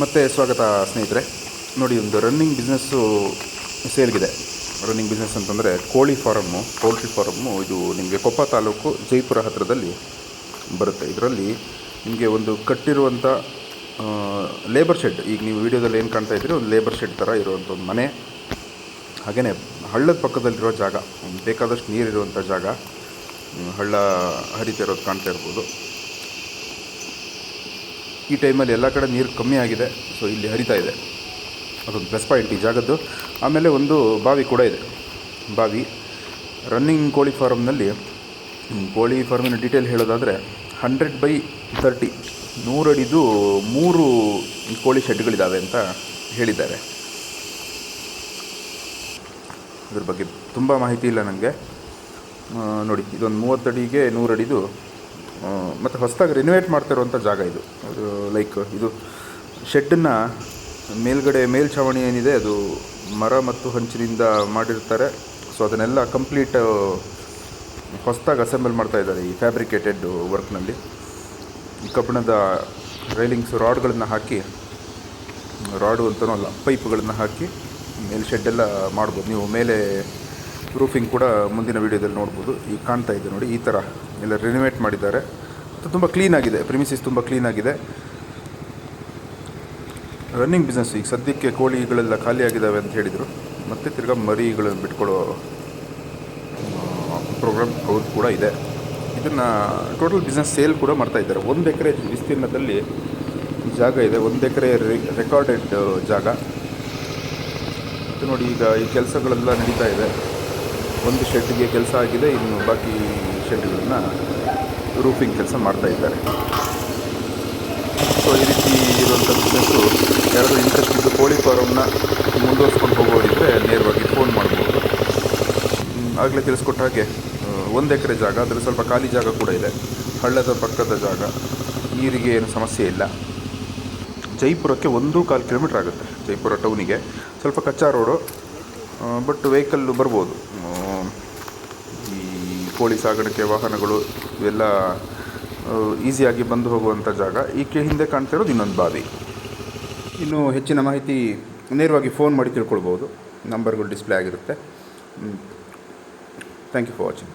ಮತ್ತು ಸ್ವಾಗತ ಸ್ನೇಹಿತರೆ. ನೋಡಿ, ಒಂದು ರನ್ನಿಂಗ್ ಬಿಸ್ನೆಸ್ಸು ಸೇಲ್ಗಿದೆ. ರನ್ನಿಂಗ್ ಬಿಸ್ನೆಸ್ ಅಂತಂದರೆ ಕೋಳಿ ಫಾರಮ್ಮು ಪೋಲ್ಟ್ರಿ ಫಾರಮ್ಮು ಇದು ನಿಮಗೆ ಕೊಪ್ಪ ತಾಲೂಕು ಜೈಪುರ ಹತ್ತಿರದಲ್ಲಿ ಬರುತ್ತೆ. ಇದರಲ್ಲಿ ನಿಮಗೆ ಒಂದು ಕಟ್ಟಿರುವಂಥ ಲೇಬರ್ ಶೆಡ್ ಈಗ ನೀವು ವಿಡಿಯೋದಲ್ಲಿ ಏನು ಕಾಣ್ತಾ ಇದ್ದೀರಿ? ಒಂದು ಲೇಬರ್ ಶೆಡ್ ಥರ ಇರುವಂಥ ಒಂದು ಮನೆ. ಹಾಗೆಯೇ ಹಳ್ಳದ ಪಕ್ಕದಲ್ಲಿರೋ ಜಾಗ, ಬೇಕಾದಷ್ಟು ನೀರಿರುವಂಥ ಜಾಗ, ಹಳ್ಳ ಹರಿತಿರೋದು ಕಾಣ್ತಾ ಇರ್ಬೋದು. ಈ ಟೈಮಲ್ಲಿ ಎಲ್ಲ ಕಡೆ ನೀರು ಕಮ್ಮಿ ಆಗಿದೆ, ಸೊ ಇಲ್ಲಿ ಹರಿತಾ ಇದೆ. ಅದೊಂದು ಪ್ಲಸ್ ಪಾಯಿಂಟ್ ಈ ಜಾಗದ್ದು. ಆಮೇಲೆ ಒಂದು ಬಾವಿ ಕೂಡ ಇದೆ. ಬಾವಿ ರನ್ನಿಂಗ್ ಕೋಳಿ ಫಾರಮ್ನಲ್ಲಿ ಕೋಳಿ ಫಾರ್ಮಿನ ಡೀಟೇಲ್ ಹೇಳೋದಾದರೆ ಹಂಡ್ರೆಡ್ ಬೈ ತರ್ಟಿ ನೂರಡಿದು ಮೂರು ಕೋಳಿ ಶೆಡ್ಗಳಿದ್ದಾವೆ ಅಂತ ಹೇಳಿದ್ದಾರೆ. ಇದ್ರ ಬಗ್ಗೆ ತುಂಬ ಮಾಹಿತಿ ಇಲ್ಲ ನನಗೆ ನೋಡಿ, ಇದೊಂದು ಮೂವತ್ತಡಿಗೆ ನೂರಡಿದು ಮತ್ತು ಹೊಸದಾಗಿ ರಿನೋವೇಟ್ ಮಾಡ್ತಾ ಇರುವಂಥ ಜಾಗ ಇದು. ಲೈಕ್ ಇದು ಶೆಡ್ಡನ್ನು ಮೇಲ್ಗಡೆ ಮೇಲ್ಛಾವಣಿ ಏನಿದೆ, ಅದು ಮರ ಮತ್ತು ಹಂಚಿನಿಂದ ಮಾಡಿರ್ತಾರೆ. ಸೊ ಅದನ್ನೆಲ್ಲ ಕಂಪ್ಲೀಟ್ ಹೊಸದಾಗಿ ಅಸೆಂಬಲ್ ಮಾಡ್ತಾ ಇದ್ದಾರೆ ಈ ಫ್ಯಾಬ್ರಿಕೇಟೆಡ್ ವರ್ಕ್ನಲ್ಲಿ ಕಬ್ಬಿಣದ ರೈಲಿಂಗ್ಸ್ ರಾಡ್ಗಳನ್ನು ಹಾಕಿ ರಾಡು ಅಂತಲೂ ಅಲ್ಲ ಪೈಪ್ಗಳನ್ನು ಹಾಕಿ, ಮೇಲೆ ಶೆಡ್ಡೆಲ್ಲ ಮಾಡ್ಬೋದು. ನೀವು ಮೇಲೆ ರೂಫಿಂಗ್ ಕೂಡ ಮುಂದಿನ ವೀಡಿಯೋದಲ್ಲಿ ನೋಡ್ಬೋದು. ಈಗ ಕಾಣ್ತಾ ಇದೆ ನೋಡಿ, ಈ ಥರ ಎಲ್ಲ ರಿನೋವೇಟ್ ಮಾಡಿದ್ದಾರೆ. ತುಂಬ ಕ್ಲೀನಾಗಿದೆ ಪ್ರಿಮಿಸಿಸ್ ತುಂಬ ಕ್ಲೀನಾಗಿದೆ ರನ್ನಿಂಗ್ ಬಿಸ್ನೆಸ್ ಈಗ ಸದ್ಯಕ್ಕೆ ಕೋಳಿಗಳೆಲ್ಲ ಖಾಲಿ ಆಗಿದ್ದಾವೆ ಅಂತ ಹೇಳಿದರು. ಮತ್ತು ತಿರ್ಗಾ ಮರಿಗಳನ್ನು ಬಿಟ್ಕೊಳ್ಳೋ ಪ್ರೋಗ್ರಾಮ್ ಅವ್ರದ್ದು ಕೂಡ ಇದೆ. ಇದನ್ನು ಟೋಟಲ್ ಬಿಸ್ನೆಸ್ ಸೇಲ್ ಕೂಡ ಮಾಡ್ತಾ ಇದ್ದಾರೆ. ಒಂದು ಎಕರೆ ವಿಸ್ತೀರ್ಣದಲ್ಲಿ ಜಾಗ ಇದೆ. ಒಂದು ಎಕರೆ ರೆಕಾರ್ಡೆಡ್ ಜಾಗ. ನೋಡಿ ಈಗ ಈ ಕೆಲಸಗಳೆಲ್ಲ ನಡೀತಾ ಇದೆ. ಒಂದು ಶೆಡ್ಗೆ ಕೆಲಸ ಆಗಿದೆ, ಇನ್ನು ಬಾಕಿ ಶೆಡ್ಗಳನ್ನು ರೂಫಿಂಗ್ ಕೆಲಸ ಮಾಡ್ತಾ ಇದ್ದಾರೆ. ಸೊ ಈ ರೀತಿ ಇರುವಂಥ ಬಿಸ್ನೆಸ್ಸು ಯಾರಾದರೂ ಇಂಟ್ರೆಸ್ಟ್ ಇದ್ದು ಕೋಳಿ ಫಾರಮ್ನ ಮುಂದುವರ್ಸ್ಕೊಂಡು ಹೋಗೋರಿದ್ದರೆ ನೇರವಾಗಿ ಫೋನ್ ಮಾಡ್ಬೋದು. ಆಗಲೇ ತಿಳಿಸ್ಕೊಟ್ಟ ಹಾಗೆ ಒಂದು ಎಕರೆ ಜಾಗ ಅದರಲ್ಲಿ ಸ್ವಲ್ಪ ಖಾಲಿ ಜಾಗ ಕೂಡ ಇದೆ. ಹಳ್ಳದ ಪಕ್ಕದ ಜಾಗ, ನೀರಿಗೆ ಏನು ಸಮಸ್ಯೆ ಇಲ್ಲ. ಜೈಪುರಕ್ಕೆ ಒಂದು ಕಾಲು ಕಿಲೋಮೀಟ್ರ್ ಆಗುತ್ತೆ, ಜೈಪುರ ಟೌನಿಗೆ ಸ್ವಲ್ಪ ಕಚ್ಚಾ ರೋಡು ಬಟ್ ವೆಹಿಕಲ್ಲು ಬರ್ಬೋದು. ಕೋಳಿ ಸಾಗಾಣಿಕೆ ವಾಹನಗಳು ಇವೆಲ್ಲ ಈಸಿಯಾಗಿ ಬಂದು ಹೋಗುವಂಥ ಜಾಗ. ಈಕೆ ಹಿಂದೆ ಕಾಣ್ತಾ ಇರೋದು ಇನ್ನೊಂದು ಬಾವಿ. ಇನ್ನು ಹೆಚ್ಚಿನ ಮಾಹಿತಿ ನೇರವಾಗಿ ಫೋನ್ ಮಾಡಿ ತಿಳ್ಕೊಳ್ಬೋದು. ನಂಬರ್ಗಳು ಡಿಸ್ಪ್ಲೇ ಆಗಿರುತ್ತೆ. Thank you for watching